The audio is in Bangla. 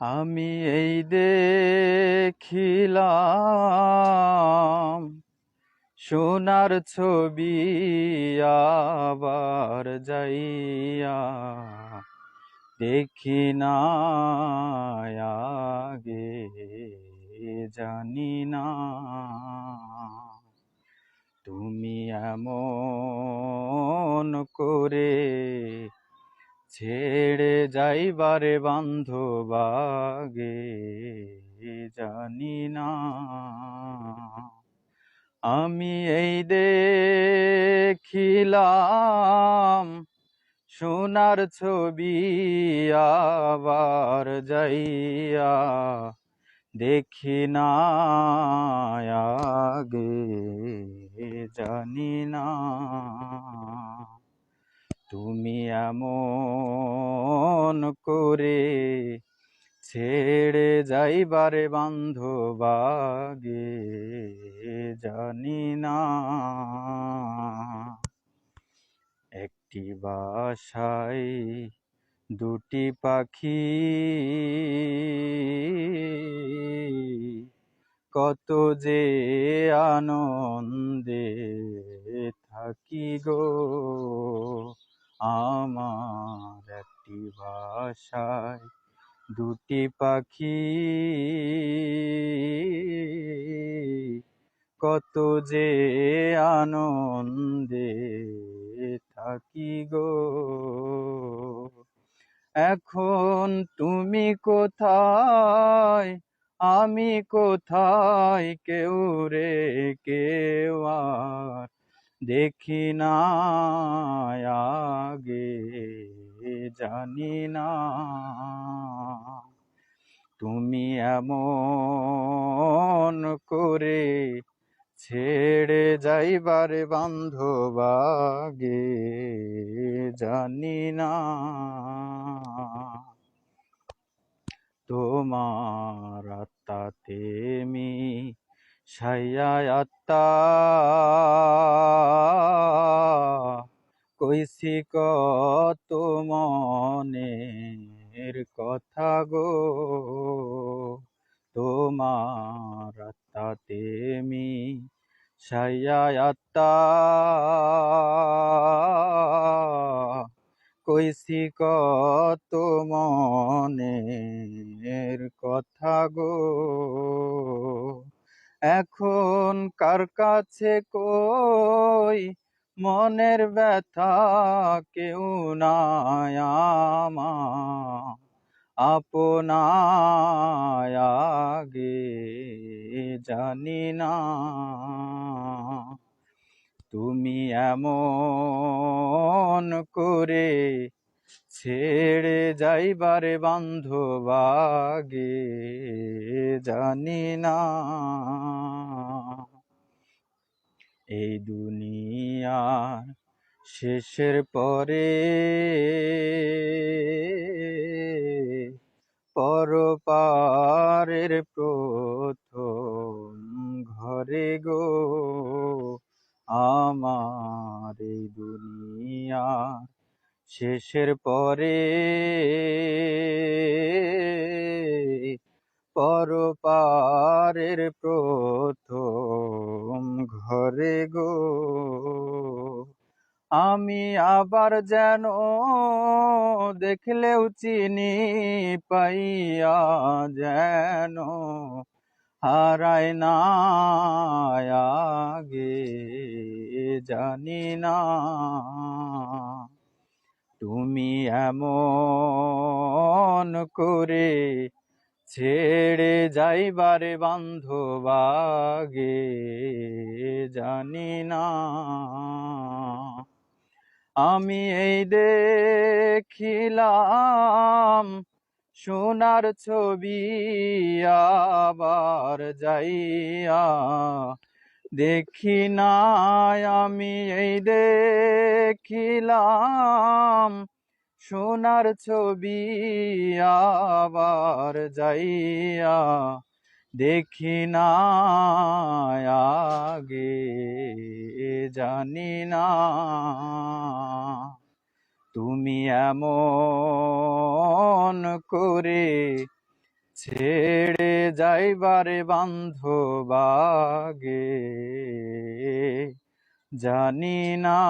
আমি এই দেখিলাম, সোনার ছবি আবার যাইয়া দেখি না আগে জানি না। তুমি এমন করে ছেড়ে যাইবারে বান্ধবাগে, জানি না। আমি এই দেখিলাম সোনার ছবি আবার যাইয়া দেখি না আগে, জানি না। তুমি এমন করে ছেড়ে যাইবারে বান্ধবাগে জানি না। একটি বাসায় দুটি পাখি, কত যে আনন্দে থাকি গো। আমার একটি ভাষায় দুটি পাখি। কত যে আনন্দে থাকি গো। এখন তুমি কোথায়? আমি কোথায়? কেউ রে, কেউ আর দেখি না আগে, জানি না। তুমি এমন করে ছেড়ে যাইবারে বান্ধবাগে, জানি না। তোমার আত্মাতে মি আত্মা কইসি কত কথা গো তোমার আত্মাতে মি সাইয়া আত্মা কইসি কত কথা গো এখন কার কাছে কই? মনের ব্যথা কেউ নাই আমার। আপনায় জানি না। তুমি এমন করে ছেড়ে যাইবারে বান্ধবাগে জানি না। এই দুনিয়ার শেষের পরে পরপারের প্রথম ঘরে গো শেষের পরে পরপারের প্রথম ঘরে গো। আমি আবার যেন দেখলেও চিনি পাইয়া যেন হারায় না আগে জানি না। তুমি এমন করে ছেড়ে যাইবারে বান্ধবাগে জানি না। আমি এই দেখিলাম সোনার ছবি আবার যাইয়া দেখি না আমি এই দেখিলাম। সোনার ছবি আবার যাইয়া দেখি না আগে জানি না। তুমি এমন করে ছেড়ে যাইবারে বান্ধবাগে জানি না